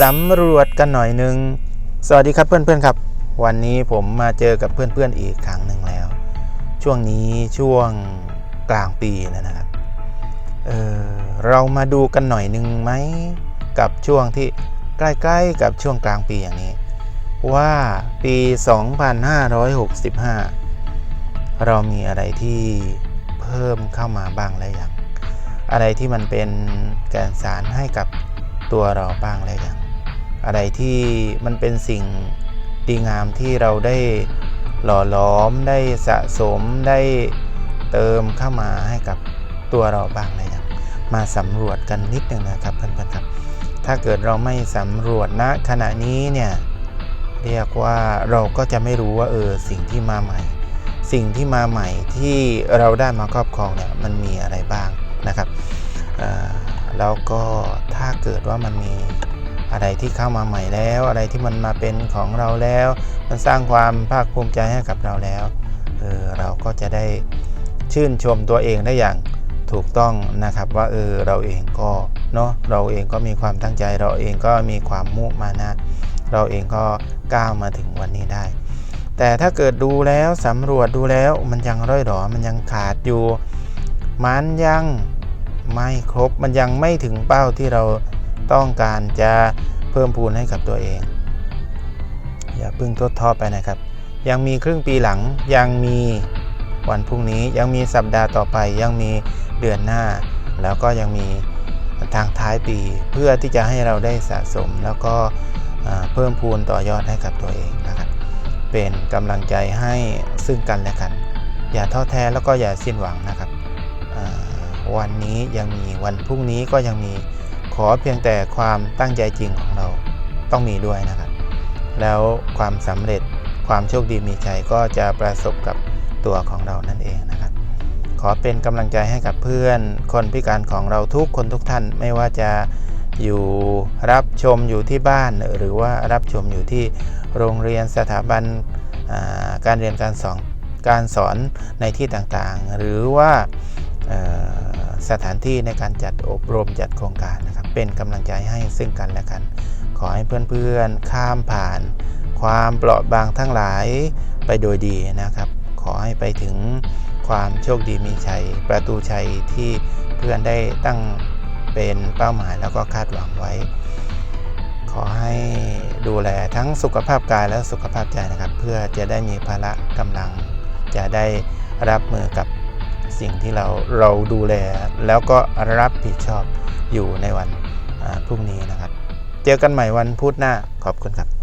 สำรวจกันหน่อยหนึ่งสวัสดีครับเพื่อนๆครับ วันนี้ผมมาเจอกับเพื่อนๆอีกครั้งหนึ่งแล้ว ช่วงนี้ช่วงกลางปีนะครับเออเรามาดูกันหน่อยหนึ่งไหมกับช่วงที่ใกล้ๆกับช่วงกลางปีอย่างนี้ ว่าปี 2565 เรามีอะไรที่เพิ่มเข้ามาบ้างแล้วยังอะไรที่มันเป็นแกนสารให้กับตัวเราบ้างแล้วยัง อะไรที่มันเป็นสิ่งดีงามที่เราได้หล่อหลอมได้สะสมได้เติมเข้ามาให้กับตัวเราบ้างแล้วยังมาสำรวจกันนิดหนึ่งนะครับเพื่อนๆครับ ถ้าเกิดเราไม่สำรวจณขณะนี้เนี่ยเรียกว่าเราก็จะไม่รู้ว่าเออสิ่งที่มาใหม่ สิ่งที่มาใหม่ที่เราได้มาครอบครองเนี่ยมันมีอะไรบ้างนะครับแล้วก็ถ้าเกิดว่ามันมี อะไรที่เข้ามาใหม่แล้ว อะไรที่มันมาเป็นของเราแล้ว มันสร้างความภาคภูมิใจให้กับเราแล้วเออเราก็จะได้ชื่นชมตัวเองได้อย่างถูกต้องนะครับว่าเออเราเองก็เนาะเราเองก็มีความตั้งใจ เราเองก็มีความมุมานะ เราเองก็ก้าวมาถึงวันนี้ได้ แต่ถ้าเกิดดูแล้วสำรวจดูแล้วมันยังร่อยหรอมันยังขาดอยู่ มันยังไม่ครบมันยังไม่ถึงเป้าที่เรา ต้องการจะเพิ่มพูนให้กับตัวเอง อย่าเพิ่งทดท้อไปนะครับ ยังมีครึ่งปีหลังยังมีวันพรุ่งนี้ยังมีสัปดาห์ต่อไปยังมีเดือนหน้า แล้วก็ยังมีทางท้ายปีเพื่อที่จะให้เราได้สะสม แล้วก็เพิ่มพูนต่อยอดให้กับตัวเองนะครับ เป็นกำลังใจให้ซึ่งกันและกัน อย่าท้อแท้แล้วก็อย่าสิ้นหวังนะครับวันนี้ยังมีวันพรุ่งนี้ก็ยังมี ขอเพียงแต่ความตั้งใจจริงของเราต้องมีด้วยนะครับ แล้วความสำเร็จความโชคดีมีชัยก็จะประสบกับตัวของเรานั่นเองนะครับ ขอเป็นกำลังใจให้กับเพื่อนคนพิการของเราทุกคนทุกท่านไม่ว่าจะอยู่รับชมอยู่ที่บ้าน หรือว่ารับชมอยู่ที่โรงเรียนสถาบันาการเรียนการสอนการสอนในที่ต่างๆ หรือว่าอ่อ สถานที่ในการจัดอบรมจัดโครงการนะครับ เป็นกำลังใจให้ซึ่งกันและกัน ขอให้เพื่อนๆข้ามผ่าน ความเปราะบางทั้งหลายไปโดยดีนะครับ ขอให้ไปถึงความโชคดีมีชัย ประตูชัยที่เพื่อนได้ตั้งเป็นเป้าหมายแล้วก็คาดหวังไว้ ขอให้ดูแลทั้งสุขภาพกายและสุขภาพใจนะครับ เพื่อจะได้มีพละกำลัง จะได้รับมือกับ สิ่งที่เราเราดูแลแล้วก็รับผิดชอบอยู่ในวันพรุ่งนี้นะครับ เจอกันใหม่วันพุธหน้าขอบคุณครับ